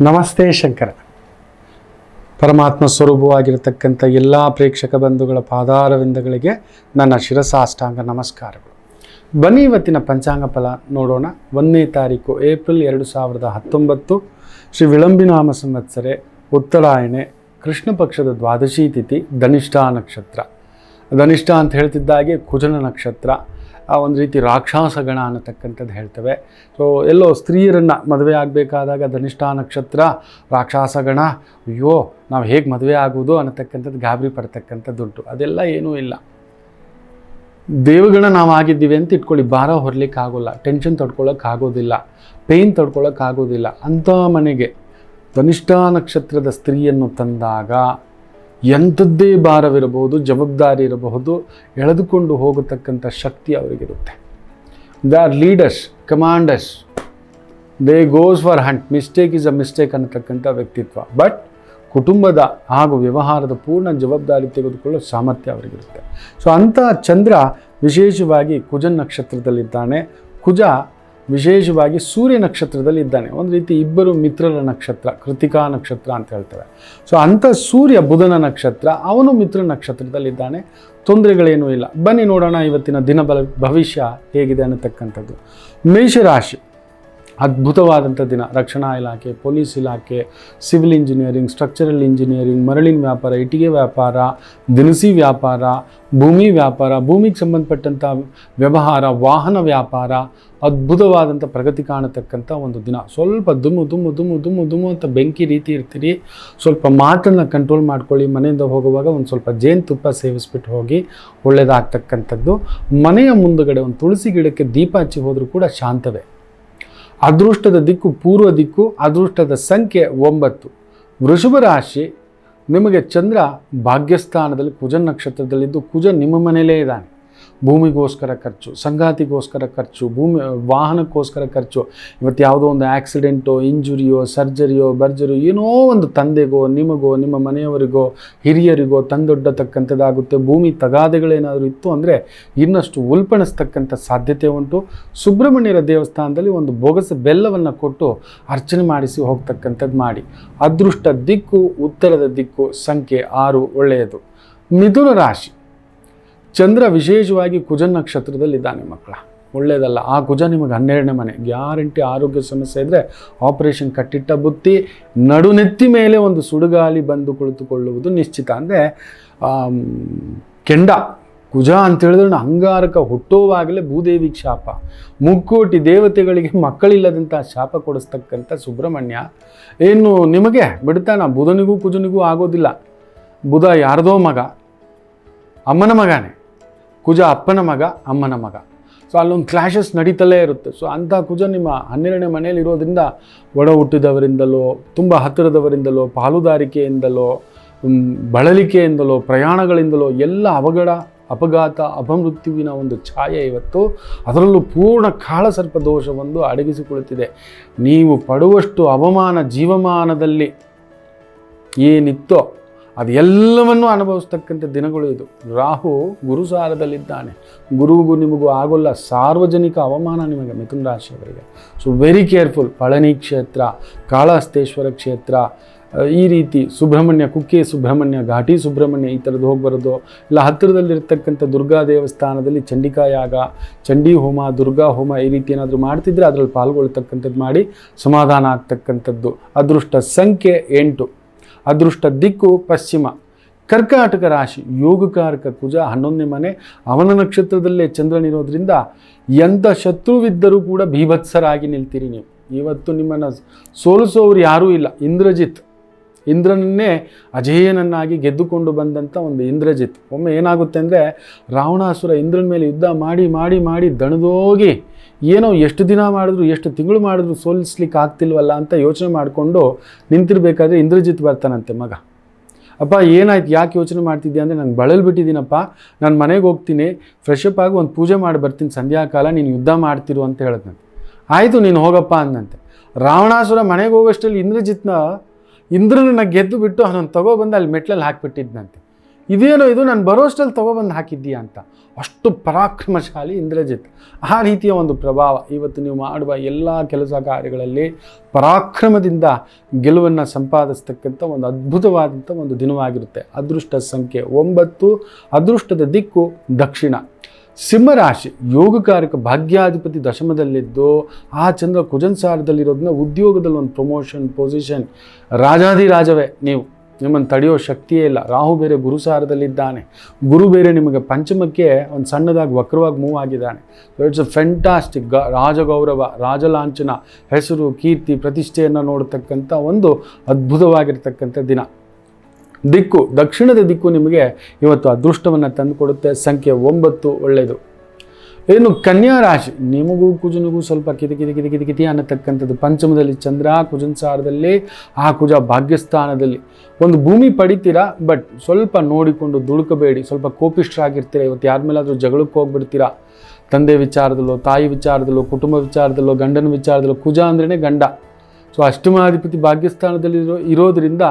ನಮಸ್ತೆ ಶಂಕರ. ಪರಮಾತ್ಮ ಸ್ವರೂಪವಾಗಿರತಕ್ಕಂಥ ಎಲ್ಲ ಪ್ರೇಕ್ಷಕ ಬಂಧುಗಳ ಪಾದಾರವಿಂದಗಳಿಗೆ ನನ್ನ ಶಿರಸಾಷ್ಟಾಂಗ ನಮಸ್ಕಾರಗಳು. ಬನ್ನಿ ಇವತ್ತಿನ ಪಂಚಾಂಗ ಫಲ ನೋಡೋಣ. ಒಂದನೇ ತಾರೀಕು ಏಪ್ರಿಲ್ ಎರಡು ಸಾವಿರದ ಹತ್ತೊಂಬತ್ತು, ಶ್ರೀ ವಿಳಂಬಿನಾಮ ಸಂವತ್ಸರೆ, ಉತ್ತರಾಯಣೆ, ಕೃಷ್ಣ ಪಕ್ಷದ ದ್ವಾದಶಿ ತಿಥಿ, ಧನಿಷ್ಠಾ ನಕ್ಷತ್ರ. ಧನಿಷ್ಠ ಅಂತ ಹೇಳ್ತಿದ್ದಾಗೆ ಕುಜನ ನಕ್ಷತ್ರ. ಆ ಒಂದು ರೀತಿ ರಾಕ್ಷಸಗಣ ಅನ್ನತಕ್ಕಂಥದ್ದು ಹೇಳ್ತೇವೆ. ಸೊ ಎಲ್ಲೋ ಸ್ತ್ರೀಯರನ್ನು ಮದುವೆ ಆಗಬೇಕಾದಾಗ ಧನಿಷ್ಠಾ ನಕ್ಷತ್ರ, ರಾಕ್ಷಸಗಣ, ಅಯ್ಯೋ, ನಾವು ಹೇಗೆ ಮದುವೆ ಆಗುವುದು ಅನ್ನತಕ್ಕಂಥದ್ದು ಗಾಬರಿ ಪಡ್ತಕ್ಕಂಥದ್ದುಂಟು. ಅದೆಲ್ಲ ಏನೂ ಇಲ್ಲ. ದೇವಗಣ ನಾವು ಆಗಿದ್ದೀವಿ ಅಂತ ಇಟ್ಕೊಳ್ಳಿ, ಭಾರ ಹೊರಲಿಕ್ಕೆ ಆಗೋಲ್ಲ ಟೆನ್ಷನ್ ತಡ್ಕೊಳ್ಳೋಕೆ ಆಗೋದಿಲ್ಲ ಪೇಯ್ನ್ ತಡ್ಕೊಳ್ಳೋಕ್ಕಾಗೋದಿಲ್ಲ ಅಂಥ ಮನೆಗೆ ಧನಿಷ್ಠ ನಕ್ಷತ್ರದ ಸ್ತ್ರೀಯನ್ನು ತಂದಾಗ ಎಂಥದ್ದೇ ಭಾರವಿರಬಹುದು, ಜವಾಬ್ದಾರಿ ಇರಬಹುದು, ಎಳೆದುಕೊಂಡು ಹೋಗತಕ್ಕಂಥ ಶಕ್ತಿ ಅವರಿಗಿರುತ್ತೆ. The are leaders commanders they goes for hunt mistake is a mistake ಅನ್ನತಕ್ಕಂಥ ವ್ಯಕ್ತಿತ್ವ. ಬಟ್ ಕುಟುಂಬದ ಹಾಗೂ ವ್ಯವಹಾರದ ಪೂರ್ಣ ಜವಾಬ್ದಾರಿ ತೆಗೆದುಕೊಳ್ಳುವ ಸಾಮರ್ಥ್ಯ ಅವರಿಗಿರುತ್ತೆ. ಸೊ ಅಂಥ ಚಂದ್ರ ವಿಶೇಷವಾಗಿ ಕುಜನ್ ನಕ್ಷತ್ರದಲ್ಲಿದ್ದಾನೆ. ಕುಜ ವಿಶೇಷವಾಗಿ ಸೂರ್ಯ ನಕ್ಷತ್ರದಲ್ಲಿ ಇದ್ದಾನೆ. ಒಂದು ರೀತಿ ಇಬ್ಬರು ಮಿತ್ರರ ನಕ್ಷತ್ರ, ಕೃತಿಕಾ ನಕ್ಷತ್ರ ಅಂತ ಹೇಳ್ತೇವೆ. ಸೊ ಅಂಥ ಸೂರ್ಯ ಬುಧನ ನಕ್ಷತ್ರ, ಅವನು ಮಿತ್ರ ನಕ್ಷತ್ರದಲ್ಲಿದ್ದಾನೆ ತೊಂದರೆಗಳೇನೂ ಇಲ್ಲ. ಬನ್ನಿ ನೋಡೋಣ ಇವತ್ತಿನ ದಿನ ಭವಿಷ್ಯ ಹೇಗಿದೆ ಅನ್ನತಕ್ಕಂಥದ್ದು. ಮೇಷರಾಶಿ. ಅದ್ಭುತವಾದಂಥ ದಿನ. ರಕ್ಷಣಾ ಇಲಾಖೆ, ಪೊಲೀಸ್ ಇಲಾಖೆ, ಸಿವಿಲ್ ಇಂಜಿನಿಯರಿಂಗ್, ಸ್ಟ್ರಕ್ಚರಲ್ ಇಂಜಿನಿಯರಿಂಗ್, ಮರಳಿನ ವ್ಯಾಪಾರ, ಇಟ್ಟಿಗೆ ವ್ಯಾಪಾರ, ದಿನಸಿ ವ್ಯಾಪಾರ, ಭೂಮಿ ವ್ಯಾಪಾರ, ಭೂಮಿಗೆ ಸಂಬಂಧಪಟ್ಟಂಥ ವ್ಯವಹಾರ, ವಾಹನ ವ್ಯಾಪಾರ, ಅದ್ಭುತವಾದಂಥ ಪ್ರಗತಿ ಕಾಣತಕ್ಕಂಥ ಒಂದು ದಿನ. ಸ್ವಲ್ಪ ದುಮ್ಮು ದುಮ್ಮು ದುಮ್ಮು ದುಮ್ಮು ದುಮ್ಮು ಅಂತ ಬೆಂಕಿ ರೀತಿ ಇರ್ತೀರಿ. ಸ್ವಲ್ಪ ಮಾತನ್ನು ಕಂಟ್ರೋಲ್ ಮಾಡ್ಕೊಳ್ಳಿ. ಮನೆಯಿಂದ ಹೋಗುವಾಗ ಒಂದು ಸ್ವಲ್ಪ ಜೇನುತುಪ್ಪ ಸೇವಿಸ್ಬಿಟ್ಟು ಹೋಗಿ ಒಳ್ಳೆಯದಾಗ್ತಕ್ಕಂಥದ್ದು ಮನೆಯ ಮುಂದುಗಡೆ ಒಂದು ತುಳಸಿ ಗಿಡಕ್ಕೆ ದೀಪ ಹಚ್ಚಿ ಹೋದರೂ ಕೂಡ ಶಾಂತವೇ. ಅದೃಷ್ಟದ ದಿಕ್ಕು ಪೂರ್ವ ದಿಕ್ಕು, ಅದೃಷ್ಟದ ಸಂಖ್ಯೆ ಒಂಬತ್ತು. ವೃಷಭ ರಾಶಿ, ನಿಮಗೆ ಚಂದ್ರ ಭಾಗ್ಯಸ್ಥಾನದಲ್ಲಿ, ಕುಜ ನಕ್ಷತ್ರದಲ್ಲಿದ್ದು ಕುಜ ನಿಮ್ಮ ಮನೆಯಲ್ಲೇ ಇದ್ದಾನೆ. ಭೂಮಿಗೋಸ್ಕರ ಖರ್ಚು, ಸಂಗಾತಿಗೋಸ್ಕರ ಖರ್ಚು, ಭೂಮಿ ವಾಹನಕ್ಕೋಸ್ಕರ ಖರ್ಚು, ಇವತ್ತು ಯಾವುದೋ ಒಂದು ಆ್ಯಕ್ಸಿಡೆಂಟೋ ಇಂಜುರಿಯೋ, ಸರ್ಜರಿಯೋ ಬರ್ಜರಿಯೋ ಏನೋ ಒಂದು ತಂದೆಗೋ, ನಿಮಗೋ, ನಿಮ್ಮ ಮನೆಯವರಿಗೋ, ಹಿರಿಯರಿಗೋ ತಂದೊಡ್ಡತಕ್ಕಂಥದ್ದಾಗುತ್ತೆ. ಭೂಮಿ ತಗಾದೆಗಳೇನಾದರೂ ಇತ್ತು ಅಂದರೆ ಇನ್ನಷ್ಟು ಉಲ್ಪಣಿಸ್ತಕ್ಕಂಥ ಸಾಧ್ಯತೆ ಉಂಟು. ಸುಬ್ರಹ್ಮಣ್ಯರ ದೇವಸ್ಥಾನದಲ್ಲಿ ಒಂದು ಬೊಗಸ ಬೆಲ್ಲವನ್ನು ಕೊಟ್ಟು ಅರ್ಚನೆ ಮಾಡಿಸಿ ಹೋಗ್ತಕ್ಕಂಥದ್ದು ಮಾಡಿ. ಅದೃಷ್ಟ ದಿಕ್ಕು, ಉತ್ತರದ ದಿಕ್ಕು, ಸಂಖ್ಯೆ ಆರು ಒಳ್ಳೆಯದು. ಮಿಥುನ ರಾಶಿ. ಚಂದ್ರ ವಿಶೇಷವಾಗಿ ಕುಜನ್ ನಕ್ಷತ್ರದಲ್ಲಿದ್ದಾನೆ ಮಕ್ಕಳ. ಒಳ್ಳೆಯದಲ್ಲ ಆ ಕುಜ ನಿಮಗೆ ಹನ್ನೆರಡನೇ ಮನೆ. ಗ್ಯಾರಂಟಿ ಆರೋಗ್ಯ ಸಮಸ್ಯೆ ಇದ್ದರೆ ಆಪರೇಷನ್ ಕಟ್ಟಿಟ್ಟ ಬುತ್ತಿ ನಡುನೆತ್ತಿ ಮೇಲೆ ಒಂದು ಸುಡುಗಾಲಿ ಬಂದು ಕುಳಿತುಕೊಳ್ಳುವುದು ನಿಶ್ಚಿತ. ಅಂದರೆ ಕೆಂಡ, ಕುಜ ಅಂತ ಹೇಳಿದ್ರೆ ಅಂಗಾರಕ ಹುಟ್ಟುವಾಗಲೇ ಭೂದೇವಿಗೆ ಶಾಪ. ಮುಕ್ಕೋಟಿ ದೇವತೆಗಳಿಗೆ ಮಕ್ಕಳಿಲ್ಲದಂಥ ಶಾಪ ಕೊಡಿಸ್ತಕ್ಕಂಥ ಸುಬ್ರಹ್ಮಣ್ಯ. ಏನು ನಿಮಗೆ ಬಿಡ್ತಾನ, ಬುಧನಿಗೂ ಕುಜನಿಗೂ ಆಗೋದಿಲ್ಲ. ಬುಧ ಯಾರದೋ ಮಗ, ಅಮ್ಮನ ಮಗನೇ. ಕುಜ ಅಪ್ಪನ ಮಗ, ಅಮ್ಮನ ಮಗ. ಸೊ ಅಲ್ಲೊಂದು ಕ್ಲಾಶಸ್ ನಡೀತಲೇ ಇರುತ್ತೆ. ಸೊ ಅಂಥ ಕುಜ ನಿಮ್ಮ ಹನ್ನೆರಡನೇ ಮನೆಯಲ್ಲಿ ಇರೋದ್ರಿಂದ ಒಡ ಹುಟ್ಟಿದವರಿಂದಲೋ, ತುಂಬ ಹತ್ತಿರದವರಿಂದಲೋ, ಪಾಲುದಾರಿಕೆಯಿಂದಲೋ ಬಳಲಿಕೆಯಿಂದಲೋ, ಪ್ರಯಾಣಗಳಿಂದಲೋ ಎಲ್ಲ ಅವಘಡ, ಅಪಘಾತ, ಅಪಮೃತ್ಯುವಿನ ಒಂದು ಛಾಯೆ ಇವತ್ತು. ಅದರಲ್ಲೂ ಪೂರ್ಣ ಕಾಳಸರ್ಪ ದೋಷವೊಂದು ಅಡಗಿಸಿಕೊಳ್ಳುತ್ತಿದೆ ನೀವು ಪಡುವಷ್ಟು ಅವಮಾನ ಜೀವಮಾನದಲ್ಲಿ ಏನಿತ್ತೋ ಅದು ಎಲ್ಲವನ್ನೂ ಅನುಭವಿಸ್ತಕ್ಕಂಥ ದಿನಗಳು ಇದು. ರಾಹು ಗುರುಸಾರದಲ್ಲಿದ್ದಾನೆ ಗುರುಗೂ ನಿಮಗೂ ಆಗೋಲ್ಲ ಸಾರ್ವಜನಿಕ ಅವಮಾನ ನಿಮಗೆ ಮಿಥುನ ರಾಶಿಯವರಿಗೆ. ಸೊ ವೆರಿ ಕೇರ್ಫುಲ್ ಪಳನಿ ಕ್ಷೇತ್ರ, ಕಾಳಹಸ್ತೇಶ್ವರ ಕ್ಷೇತ್ರ ಈ ರೀತಿ ಸುಬ್ರಹ್ಮಣ್ಯ, ಕುಕ್ಕೆ ಸುಬ್ರಹ್ಮಣ್ಯ, ಘಾಟಿ ಸುಬ್ರಹ್ಮಣ್ಯ ಈ ಥರದ್ದು ಹೋಗ್ಬರೋದು ಇಲ್ಲ ಹತ್ತಿರದಲ್ಲಿರ್ತಕ್ಕಂಥ ದುರ್ಗಾ ದೇವಸ್ಥಾನದಲ್ಲಿ ಚಂಡಿಕಾ ಯಾಗ, ಚಂಡಿ ಹೋಮ, ದುರ್ಗಾ ಹೋಮ ಈ ರೀತಿ ಏನಾದರೂ ಮಾಡ್ತಿದ್ರೆ ಅದರಲ್ಲಿ ಪಾಲ್ಗೊಳ್ತಕ್ಕಂಥದ್ದು ಮಾಡಿ ಸಮಾಧಾನ ಆಗ್ತಕ್ಕಂಥದ್ದು. ಅದೃಷ್ಟ ಸಂಖ್ಯೆ ಎಂಟು. ಅದೃಷ್ಟ ದಿಕ್ಕು ಪಶ್ಚಿಮ. ಕರ್ಕಾಟಕ ರಾಶಿ, ಯೋಗಕಾರಕ ಕುಜ ಹನ್ನೊಂದನೇ ಮನೆ, ಅವನ ನಕ್ಷತ್ರದಲ್ಲೇ ಚಂದ್ರನಿರೋದ್ರಿಂದ ಎಂಥ ಶತ್ರುವಿದ್ದರೂ ಕೂಡ ಭೀಭತ್ಸರಾಗಿ ನಿಲ್ತೀರಿ ನೀವು. ಇವತ್ತು ನಿಮ್ಮನ್ನು ಸೋಲಿಸೋರು ಯಾರೂ ಇಲ್ಲ. ಇಂದ್ರಜಿತ್. ಇಂದ್ರನನ್ನೇ ಅಜೇಯನನ್ನಾಗಿ ಗೆದ್ದುಕೊಂಡು ಬಂದಂಥ ಒಂದು ಇಂದ್ರಜಿತ್. ಒಮ್ಮೆ ಏನಾಗುತ್ತೆ ಅಂದರೆ ರಾವಣಾಸುರ ಇಂದ್ರನ ಮೇಲೆ ಯುದ್ಧ ಮಾಡಿ ಮಾಡಿ ಮಾಡಿ ದಣದೋಗಿ ಏನೋ ಎಷ್ಟು ದಿನ ಮಾಡಿದ್ರು, ಎಷ್ಟು ತಿಂಗಳು ಮಾಡಿದ್ರು ಸೋಲಿಸ್ಲಿಕ್ಕೆ ಆಗ್ತಿಲ್ವಲ್ಲ ಅಂತ ಯೋಚನೆ ಮಾಡಿಕೊಂಡು ನಿಂತಿರ್ಬೇಕಾದ್ರೆ ಇಂದ್ರಜಿತ್ ಬರ್ತಾನಂತೆ ಮಗ. ಅಪ್ಪ, ಏನಾಯ್ತು? ಯಾಕೆ ಯೋಚನೆ ಮಾಡ್ತಿದ್ದೆ ಅಂದರೆ, ನಾನು ಬಳಲ್ ಬಿಟ್ಟಿದ್ದೀನಪ್ಪ. ನಾನು ಮನೆಗೆ ಹೋಗ್ತೀನಿ. ಫ್ರೆಶ್ ಅಪ್ ಆಗಿ ಒಂದು ಪೂಜೆ ಮಾಡಿ ಬರ್ತೀನಿ. ಸಂಧ್ಯಾಕಾಲ ನೀನು ಯುದ್ಧ ಮಾಡ್ತಿರು ಅಂತ ಹೇಳಿದ್ನಂತೆ. ಆಯಿತು, ನೀನು ಹೋಗಪ್ಪ ಅಂದಂತೆ ರಾವಣಾಸುರ ಮನೆಗೆ ಹೋಗೋಷ್ಟರಲ್ಲಿ ಇಂದ್ರಜಿತ್ನ ಇಂದ್ರನನ್ನ ಗೆದ್ದು ಬಿಟ್ಟು ಅವನನ್ನು ತಗೊಬಂದು ಅಲ್ಲಿ ಮೆಟ್ಲಲ್ಲಿ ಹಾಕಿಬಿಟ್ಟಿದ್ನಂತೆ. ಇದೇನೋ ಇದು, ನಾನು ಬರೋಷ್ಟಲ್ಲಿ ತೊಗೊಬಂದು ಹಾಕಿದ್ದೀಯಾ ಅಂತ. ಅಷ್ಟು ಪರಾಕ್ರಮಶಾಲಿ ಇಂದ್ರಜಿತ್. ಆ ರೀತಿಯ ಒಂದು ಪ್ರಭಾವ ಇವತ್ತು ನೀವು ಮಾಡುವ ಎಲ್ಲ ಕೆಲಸ ಕಾರ್ಯಗಳಲ್ಲಿ ಪರಾಕ್ರಮದಿಂದ ಗೆಲುವನ್ನು ಸಂಪಾದಿಸ್ತಕ್ಕಂಥ ಒಂದು ಅದ್ಭುತವಾದಂಥ ಒಂದು ದಿನವಾಗಿರುತ್ತೆ. ಅದೃಷ್ಟ ಸಂಖ್ಯೆ ಒಂಬತ್ತು, ಅದೃಷ್ಟದ ದಿಕ್ಕು ದಕ್ಷಿಣ. ಸಿಂಹರಾಶಿ ಯೋಗಕಾರಕ ಭಾಗ್ಯಾಧಿಪತಿ ದಶಮದಲ್ಲಿದ್ದು, ಆ ಚಂದ್ರ ಕುಜನ್ಸಾರದಲ್ಲಿರೋದನ್ನ ಉದ್ಯೋಗದಲ್ಲಿ ಒಂದು ಪ್ರಮೋಷನ್ ಪೊಸಿಷನ್ ರಾಜಾಧಿರಾಜವೇ ನೀವು. ನಿಮ್ಮನ್ನು ತಡೆಯೋ ಶಕ್ತಿಯೇ ಇಲ್ಲ. ರಾಹು ಬೇರೆ ಗುರುಸಾರದಲ್ಲಿದ್ದಾನೆ. ಗುರು ಬೇರೆ ನಿಮಗೆ ಪಂಚಮಕ್ಕೆ ಒಂದು ಸಣ್ಣದಾಗಿ ವಕ್ರವಾಗಿ ಮೂವ್ ಆಗಿದ್ದಾನೆ. ಸೊ ಇಟ್ಸ್ ಅ ಫೆಂಟಾಸ್ಟಿಕ್ ಗ, ರಾಜಗೌರವ, ರಾಜಲಾಂಛನ, ಹೆಸರು, ಕೀರ್ತಿ, ಪ್ರತಿಷ್ಠೆಯನ್ನು ನೋಡತಕ್ಕಂಥ ಒಂದು ಅದ್ಭುತವಾಗಿರ್ತಕ್ಕಂಥ ದಿನ. ದಿಕ್ಕು, ದಕ್ಷಿಣದ ದಿಕ್ಕು ನಿಮಗೆ ಇವತ್ತು ಅದೃಷ್ಟವನ್ನು ತಂದುಕೊಡುತ್ತೆ. ಸಂಖ್ಯೆ ಒಂಬತ್ತು, ಒಳ್ಳೆಯದು. ಏನು ಕನ್ಯಾ ರಾಶಿ, ನಿಮಗೂ ಕುಜನಿಗೂ ಸ್ವಲ್ಪ ಕಿತಿ ಕಿತಿ ಕಿತಿ ಅನ್ನತಕ್ಕಂಥದ್ದು. ಪಂಚಮದಲ್ಲಿ ಚಂದ್ರ, ಕುಜನ್ ಸಾರದಲ್ಲಿ, ಆ ಕುಜ ಭಾಗ್ಯಸ್ಥಾನದಲ್ಲಿ. ಒಂದು ಭೂಮಿ ಪಡಿತೀರಾ, ಬಟ್ ಸ್ವಲ್ಪ ನೋಡಿಕೊಂಡು ದುಡುಕಬೇಡಿ ಸ್ವಲ್ಪ ಕೋಪಿಷ್ಠರಾಗಿರ್ತೀರ. ಇವತ್ತು ಯಾರ ಮೇಲಾದರೂ ಜಗಳಕ್ಕೆ ಹೋಗ್ಬಿಡ್ತೀರಾ? ತಂದೆ ವಿಚಾರದಲ್ಲೋ, ತಾಯಿ ವಿಚಾರದಲ್ಲೋ, ಕುಟುಂಬ ವಿಚಾರದಲ್ಲೋ, ಗಂಡನ ವಿಚಾರದಲ್ಲೋ, ಕುಜ ಅಂದ್ರೇ ಗಂಡ. ಸೊ ಅಷ್ಟಮಾಧಿಪತಿ ಭಾಗ್ಯಸ್ಥಾನದಲ್ಲಿ ಇರೋ ಇರೋದರಿಂದ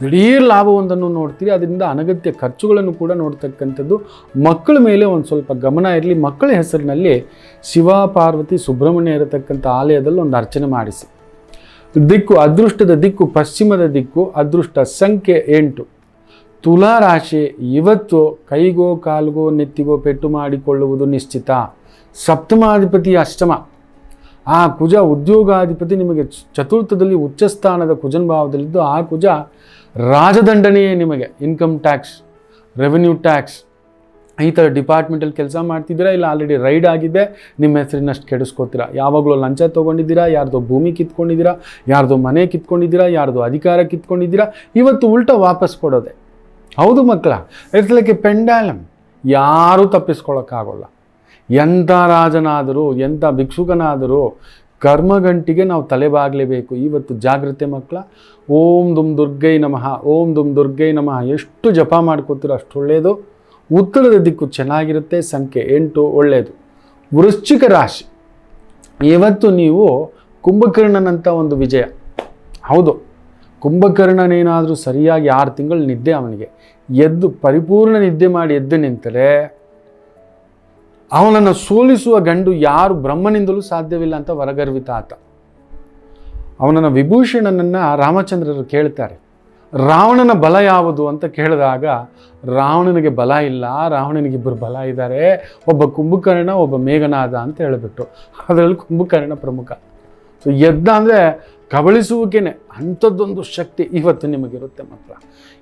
ದಿಢೀರ್ ಲಾಭವೊಂದನ್ನು ನೋಡ್ತೀರಿ. ಅದರಿಂದ ಅನಗತ್ಯ ಖರ್ಚುಗಳನ್ನು ಕೂಡ ನೋಡ್ತಕ್ಕಂಥದ್ದು. ಮಕ್ಕಳ ಮೇಲೆ ಒಂದು ಸ್ವಲ್ಪ ಗಮನ ಇರಲಿ. ಮಕ್ಕಳ ಹೆಸರಿನಲ್ಲಿ ಶಿವ, ಪಾರ್ವತಿ, ಸುಬ್ರಹ್ಮಣ್ಯ ಇರತಕ್ಕಂಥ ಆಲಯದಲ್ಲಿ ಒಂದು ಅರ್ಚನೆ ಮಾಡಿಸಿ. ದಿಕ್ಕು, ಅದೃಷ್ಟದ ದಿಕ್ಕು, ಪಶ್ಚಿಮದ ದಿಕ್ಕು, ಅದೃಷ್ಟ ಸಂಖ್ಯೆ ಎಂಟು. ತುಲಾ ರಾಶಿ, ಇವತ್ತು ಕೈಗೋ, ಕಾಲುಗೋ, ನೆತ್ತಿಗೋ, ಪೆಟ್ಟು ಮಾಡಿಕೊಳ್ಳುವುದು ನಿಶ್ಚಿತ. ಸಪ್ತಮಾಧಿಪತಿ ಅಷ್ಟಮ. ಆ ಕುಜ ಉದ್ಯೋಗಾಧಿಪತಿ ನಿಮಗೆ ಚತುರ್ಥದಲ್ಲಿ ಉಚ್ಚ ಸ್ಥಾನದ ಕುಜನ್ ಭಾವದಲ್ಲಿದ್ದು ಆ ಕುಜ ರಾಜದಂಡನೆಯೇ ನಿಮಗೆ. ಇನ್ಕಮ್ ಟ್ಯಾಕ್ಸ್ ರೆವೆನ್ಯೂ ಟ್ಯಾಕ್ಸ್ ಈ ಥರ ಡಿಪಾರ್ಟ್ಮೆಂಟಲ್ಲಿ ಕೆಲಸ ಮಾಡ್ತಿದ್ದೀರಾ ಇಲ್ಲ ಆಲ್ರೆಡಿ ರೈಡ್ ಆಗಿದೆ? ನಿಮ್ಮ ಹೆಸರಿನಷ್ಟು ಕೆಡಿಸ್ಕೋತೀರಾ? ಯಾವಾಗಲೂ ಲಂಚ ತೊಗೊಂಡಿದ್ದೀರಾ? ಯಾರ್ದೋ ಭೂಮಿ ಕಿತ್ಕೊಂಡಿದ್ದೀರಾ? ಯಾರ್ದೋ ಮನೆ ಕಿತ್ಕೊಂಡಿದ್ದೀರಾ? ಯಾರ್ದೋ ಅಧಿಕಾರ ಕಿತ್ಕೊಂಡಿದ್ದೀರಾ? ಇವತ್ತು ಉಲ್ಟಾ ವಾಪಸ್ ಕೊಡೋದೆ. ಹೌದು ಮಕ್ಕಳ ಇಟ್ಸ್ ಎ ಪೆಂಡಾಲಮ್ ಯಾರೂ ತಪ್ಪಿಸ್ಕೊಳ್ಳೋಕ್ಕಾಗೋಲ್ಲ ಎಂಥ ರಾಜನಾದರೂ ಎಂಥ ಭಿಕ್ಷುಕನಾದರೂ ಕರ್ಮಗಂಟಿಗೆ ನಾವು ತಲೆಬಾಗಲೇಬೇಕು. ಇವತ್ತು ಜಾಗ್ರತೆ ಮಕ್ಕಳ, ಓಂ ದುಮ್ ದುರ್ಗೈ ನಮಃ, ಓಂ ದುಮ್ ದುರ್ಗೈ ನಮಃ. ಎಷ್ಟು ಜಪ ಮಾಡ್ಕೋತೀರೋ ಅಷ್ಟು ಒಳ್ಳೆಯದು ಉತ್ತರದ ದಿಕ್ಕು ಚೆನ್ನಾಗಿರುತ್ತೆ, ಸಂಖ್ಯೆ ಎಂಟು ಒಳ್ಳೆಯದು ವೃಶ್ಚಿಕ ರಾಶಿ. ಇವತ್ತು ನೀವು ಕುಂಭಕರ್ಣನಂಥ ಒಂದು ವಿಜಯ. ಹೌದು, ಕುಂಭಕರ್ಣನೇನಾದರೂ ಸರಿಯಾಗಿ ಆರು ತಿಂಗಳು ನಿದ್ದೆ ಅವನಿಗೆ. ಎದ್ದು ಪರಿಪೂರ್ಣ ನಿದ್ದೆ ಮಾಡಿ ಎದ್ದು ನಿಂತರೆ ಅವನನ್ನು ಸೋಲಿಸುವ ಗಂಡು ಯಾರು ಬ್ರಹ್ಮನಿಂದಲೂ ಸಾಧ್ಯವಿಲ್ಲ ಅಂತ ವರಗರ್ವಿತ ಆತ. ಅವನನ್ನು ವಿಭೂಷಣನನ್ನು ರಾಮಚಂದ್ರರು ಕೇಳ್ತಾರೆ. ರಾವಣನ ಬಲ ಯಾವುದು ಅಂತ ಕೇಳಿದಾಗ, ರಾವಣನಿಗೆ ಬಲ ಇಲ್ಲ, ರಾವಣನಿಗೆ ಇಬ್ಬರು ಬಲ ಇದ್ದಾರೆ ಒಬ್ಬ ಕುಂಭಕರ್ಣ, ಒಬ್ಬ ಮೇಘನಾದ ಅಂತ ಹೇಳಿಬಿಟ್ಟು. ಅದರಲ್ಲಿ ಕುಂಭಕರ್ಣ ಪ್ರಮುಖ. ಸೊ ಎದ್ದ ಅಂದರೆ ಕಬಳಿಸುವಿಕೆನೆ, ಅಂಥದ್ದೊಂದು ಶಕ್ತಿ ಇವತ್ತು ನಿಮಗಿರುತ್ತೆ ಮಾತ್ರ.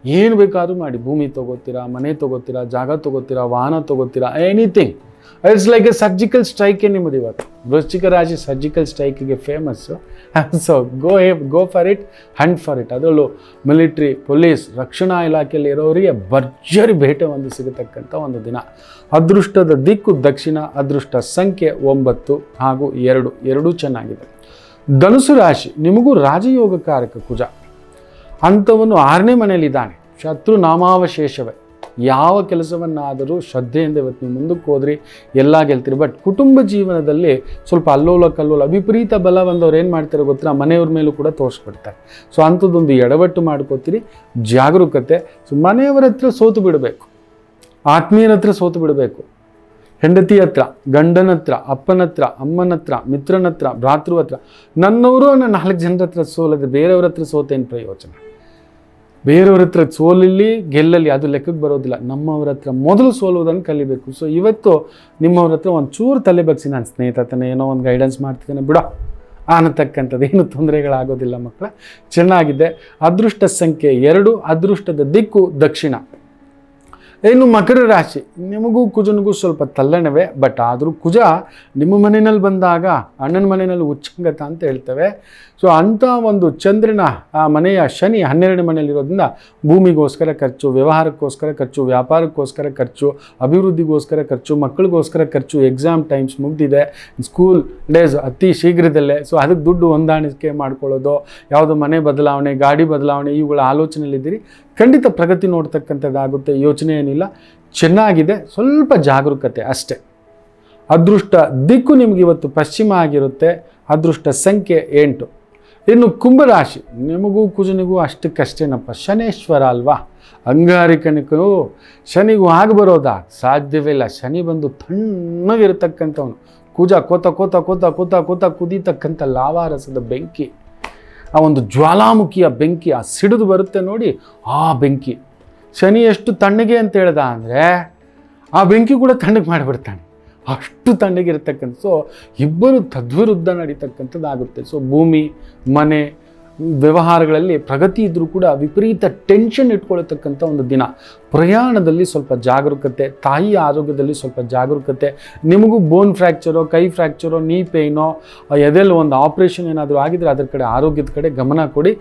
ಏನು ಬೇಕಾದರೂ ಮಾಡಿ, ಭೂಮಿ ತೊಗೋತೀರಾ, ಮನೆ ತೊಗೋತೀರಾ, ಜಾಗ ತೊಗೋತೀರಾ, ವಾಹನ ತೊಗೋತೀರಾ anything it's like a surgical ಸ್ಟ್ರೈಕೇ ನಿಮ್ಮದು ಇವತ್ತು? ವೃಶ್ಚಿಕ ರಾಶಿ surgical ಸ್ಟ್ರೈಕಿಗೆ famous so go hey go for it hunt for it ಅದರಲ್ಲೂ ಮಿಲಿಟ್ರಿ ಪೊಲೀಸ್ ರಕ್ಷಣಾ ಇಲಾಖೆಯಲ್ಲಿ ಇರೋರಿಗೆ ಭರ್ಜರಿ ಭೇಟೆ ಒಂದು ಸಿಗತಕ್ಕಂಥ ಒಂದು ದಿನ. ಅದೃಷ್ಟದ ದಿಕ್ಕು ದಕ್ಷಿಣ, ಅದೃಷ್ಟ ಸಂಖ್ಯೆ ಒಂಬತ್ತು ಹಾಗೂ ಎರಡು, ಎರಡೂ ಚೆನ್ನಾಗಿದೆ. ಧನುಸು ರಾಶಿ, ನಿಮಗೂ ರಾಜಯೋಗಕಾರಕ ಕುಜ. ಅಂಥವನು ಆರನೇ ಮನೆಯಲ್ಲಿದ್ದಾನೆ. ಶತ್ರು ನಾಮಾವಶೇಷವೇ. ಯಾವ ಕೆಲಸವನ್ನಾದರೂ ಶ್ರದ್ಧೆಯಿಂದ ಇವತ್ತು ನೀವು ಮುಂದಕ್ಕೆ ಹೋದ್ರಿ, ಎಲ್ಲ ಗೆಲ್ತೀರಿ. ಬಟ್ ಕುಟುಂಬ ಜೀವನದಲ್ಲಿ ಸ್ವಲ್ಪ ಅಲ್ಲೋಲ ಕಲ್ಲೋಲ, ವಿಪರೀತ ಬಲ ಬಂದವ್ರು ಏನು ಮಾಡ್ತಾರೆ ಗೊತ್ತಾ ಮನೆಯವ್ರ ಮೇಲೂ ಕೂಡ ತೋರಿಸ್ಬಿಡ್ತಾರೆ. ಸೊ ಅಂಥದ್ದೊಂದು ಎಡವಟ್ಟು ಮಾಡ್ಕೋತೀರಿ. ಜಾಗರೂಕತೆ ಸೊ ಮನೆಯವರ ಹತ್ರ ಸೋತು ಬಿಡಬೇಕು. ಆತ್ಮೀಯರ ಹತ್ರ ಸೋತು ಬಿಡಬೇಕು. ಹೆಂಡತಿ ಹತ್ರ, ಗಂಡನ ಹತ್ರ, ಅಪ್ಪನ ಹತ್ರ, ಅಮ್ಮನ ಹತ್ರ, ಮಿತ್ರನ ಹತ್ರ, ಭ್ರಾತೃ ಹತ್ರ, ನನ್ನವರು ನನ್ನ ನಾಲ್ಕು ಜನರ ಹತ್ರ ಸೋಲದೆ ಬೇರೆಯವ್ರ ಹತ್ರ ಸೋತೇನು ಪ್ರಯೋಜನ. ಬೇರೆಯವ್ರ ಹತ್ರ ಸೋಲಿಲ್ಲಿ, ಗೆಲ್ಲಲ್ಲಿ ಅದು ಲೆಕ್ಕಕ್ಕೆ ಬರೋದಿಲ್ಲ. ನಮ್ಮವ್ರ ಹತ್ರ ಮೊದಲು ಸೋಲುವುದನ್ನು ಕಲಿಬೇಕು. ಸೊ ಇವತ್ತು ನಿಮ್ಮವ್ರ ಹತ್ರ ಒಂದು ಚೂರು ತಲೆ ಬಗ್ಸಿ ನಾನು ಸ್ನೇಹಿತನ ಏನೋ ಒಂದು ಗೈಡೆನ್ಸ್ ಮಾಡ್ತಿದ್ದೇನೆ. ಬಿಡೋ. ಅನ್ನತಕ್ಕಂಥದ್ದು ಏನು ತೊಂದರೆಗಳಾಗೋದಿಲ್ಲ ಮಕ್ಕಳ ಚೆನ್ನಾಗಿದೆ. ಅದೃಷ್ಟ ಸಂಖ್ಯೆ ಎರಡು, ಅದೃಷ್ಟದ ದಿಕ್ಕು ದಕ್ಷಿಣ. ಇನ್ನು ಮಕರ ರಾಶಿ. ನಿಮಗೂ ಕುಜನಿಗೂ ಸ್ವಲ್ಪ ತಲ್ಲಣವೇ ಬಟ್ ಆದರೂ ಕುಜ ನಿಮ್ಮ ಮನೆಯಲ್ಲಿ ಬಂದಾಗ, ಅಣ್ಣನ ಮನೆಯಲ್ಲಿ ಉಚ್ಚಂಗತ ಅಂತ ಹೇಳ್ತೇವೆ. ಸೊ ಅಂಥ ಒಂದು ಚಂದ್ರನ, ಆ ಮನೆಯ ಶನಿ ಹನ್ನೆರಡನೇ ಮನೆಯಲ್ಲಿರೋದ್ರಿಂದ ಭೂಮಿಗೋಸ್ಕರ ಖರ್ಚು, ವ್ಯವಹಾರಕ್ಕೋಸ್ಕರ ಖರ್ಚು, ವ್ಯಾಪಾರಕ್ಕೋಸ್ಕರ ಖರ್ಚು, ಅಭಿವೃದ್ಧಿಗೋಸ್ಕರ ಖರ್ಚು, ಮಕ್ಕಳಿಗೋಸ್ಕರ ಖರ್ಚು ಎಕ್ಸಾಮ್ ಟೈಮ್ಸ್ ಮುಗ್ದಿದೆ ಸ್ಕೂಲ್ ಡೇಸ್ ಅತಿ ಶೀಘ್ರದಲ್ಲೇ. ಸೊ ಅದಕ್ಕೆ ದುಡ್ಡು ಹೊಂದಾಣಿಕೆ ಮಾಡ್ಕೊಳ್ಳೋದು, ಯಾವುದೋ ಮನೆ ಬದಲಾವಣೆ, ಗಾಡಿ ಬದಲಾವಣೆ, ಇವುಗಳ ಆಲೋಚನೆಯಲ್ಲಿದ್ದೀರಿ. ಖಂಡಿತ ಪ್ರಗತಿ ನೋಡ್ತಕ್ಕಂಥದ್ದಾಗುತ್ತೆ, ಯೋಚನೆ ಏನಿಲ್ಲ. ಚೆನ್ನಾಗಿದೆ, ಸ್ವಲ್ಪ ಜಾಗರೂಕತೆ ಅಷ್ಟೇ. ಅದೃಷ್ಟ ದಿಕ್ಕು ನಿಮ್ಗೆ ಇವತ್ತು ಪಶ್ಚಿಮ ಆಗಿರುತ್ತೆ, ಅದೃಷ್ಟ ಸಂಖ್ಯೆ ಎಂಟು. ಇನ್ನು ಕುಂಭರಾಶಿ, ನಿಮಗೂ ಕುಜನಿಗೂ ಅಷ್ಟಕ್ಕಷ್ಟೇನಪ್ಪ ಶನೇಶ್ವರ ಅಲ್ವಾ? ಅಂಗಾರಿಕನಿಕೂ ಶನಿಗೂ ಆಗಿ ಬರೋದಾ? ಸಾಧ್ಯವಿಲ್ಲ ಶನಿ ಬಂದು ತಣ್ಣಗಿರತಕ್ಕಂಥವನು. ಕುಜ ಕೋತ ಕೋತ ಕೋತ ಕೋತ ಕೋತ ಕುದೀತಕ್ಕಂಥ ಲಾವಾರಸದ ಬೆಂಕಿ. ಆ ಒಂದು ಜ್ವಾಲಾಮುಖಿಯ ಬೆಂಕಿ, ಆ ಸಿಡಿದು ಬರುತ್ತೆ ನೋಡಿ ಆ ಬೆಂಕಿ. ಶನಿ ಎಷ್ಟು ತಣ್ಣಗೆ ಅಂತ ಹೇಳ್ದ ಅಂದರೆ ಆ ಬೆಂಕಿ ಕೂಡ ತಣ್ಣಗೆ ಮಾಡಿಬಿಡ್ತಾನೆ. ಅಷ್ಟು ತಣ್ಣಗಿರ್ತಕ್ಕಂಥ ಸೊ ಇಬ್ಬರು ತದ್ವಿರುದ್ಧ ನಡೀತಕ್ಕಂಥದ್ದಾಗುತ್ತೆ. ಸೊ ಭೂಮಿ, ಮನೆ, ವ್ಯವಹಾರಗಳಲ್ಲಿ ಪ್ರಗತಿ ಇದ್ದರೂ ಕೂಡ ವಿಪರೀತ ಟೆನ್ಷನ್ ಇಟ್ಕೊಳ್ತಕ್ಕಂಥ ಒಂದು ದಿನ. ಪ್ರಯಾಣದಲ್ಲಿ ಸ್ವಲ್ಪ ಜಾಗರೂಕತೆ ತಾಯಿಯ ಆರೋಗ್ಯದಲ್ಲಿ ಸ್ವಲ್ಪ ಜಾಗರೂಕತೆ. ನಿಮಗೂ ಬೋನ್ ಫ್ರ್ಯಾಕ್ಚರೋ ಕೈ ಫ್ರ್ಯಾಕ್ಚರೋ ನೀ ಪೇಯ್ನೋ ಎದೆಲ್ಲಿ ಒಂದು ಆಪ್ರೇಷನ್ ಏನಾದರೂ ಆಗಿದ್ರೆ ಅದರ ಕಡೆ ಆರೋಗ್ಯದ ಕಡೆ ಗಮನ ಕೊಡಿ.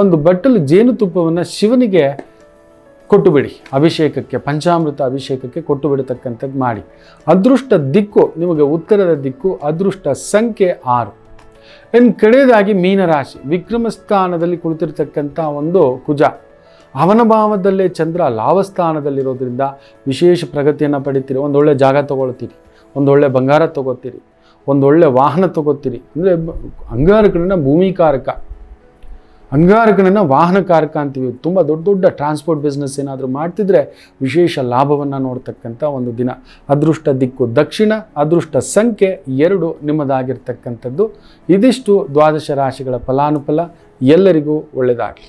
ಒಂದು ಬಟ್ಟಲು ಜೇನುತುಪ್ಪವನ್ನು ಶಿವನಿಗೆ ಕೊಟ್ಟು ಬಿಡಿ ಅಭಿಷೇಕಕ್ಕೆ, ಪಂಚಾಮೃತ ಅಭಿಷೇಕಕ್ಕೆ ಕೊಟ್ಟು ಬಿಡತಕ್ಕಂಥದ್ದು ಮಾಡಿ. ಅದೃಷ್ಟ ದಿಕ್ಕು, ನಿಮಗೆ ಉತ್ತರದ ದಿಕ್ಕು, ಅದೃಷ್ಟ ಸಂಖ್ಯೆ ಆರು. ಇನ್ನು ಕಡೆಯದಾಗಿ ಮೀನರಾಶಿ ವಿಕ್ರಮ ಸ್ಥಾನದಲ್ಲಿ ಕುಳಿತಿರ್ತಕ್ಕಂಥ ಒಂದು ಕುಜ. ಅವನ ಭಾವದಲ್ಲೇ ಚಂದ್ರ ಲಾಭಸ್ಥಾನದಲ್ಲಿರೋದ್ರಿಂದ ವಿಶೇಷ ಪ್ರಗತಿಯನ್ನು ಪಡಿತೀರಿ. ಒಂದೊಳ್ಳೆ ಜಾಗ ತೊಗೊಳ್ತೀರಿ. ಒಂದೊಳ್ಳೆ ಬಂಗಾರ ತೊಗೋತೀರಿ ಒಂದೊಳ್ಳೆ ವಾಹನ ತೊಗೋತೀರಿ ಅಂದರೆ ಅಂಗಾರಕನ ಭೂಮಿಕಾರಕ. ಅಂಗಾರಕನನ್ನು ವಾಹನಕಾರಕ ಅಂತೀವಿ. ತುಂಬ ದೊಡ್ಡ ದೊಡ್ಡ ಟ್ರಾನ್ಸ್ಪೋರ್ಟ್ ಬಿಸ್ನೆಸ್ ಏನಾದರೂ ಮಾಡ್ತಿದ್ರೆ ವಿಶೇಷ ಲಾಭವನ್ನು ನೋಡ್ತಕ್ಕಂಥ ಒಂದು ದಿನ. ಅದೃಷ್ಟ ದಿಕ್ಕು ದಕ್ಷಿಣ, ಅದೃಷ್ಟ ಸಂಖ್ಯೆ ಎರಡು ನಿಮ್ಮದಾಗಿರ್ತಕ್ಕಂಥದ್ದು. ಇದಿಷ್ಟು ದ್ವಾದಶ ರಾಶಿಗಳ ಫಲಾನುಫಲ. ಎಲ್ಲರಿಗೂ ಒಳ್ಳೆಯದಾಗಲಿ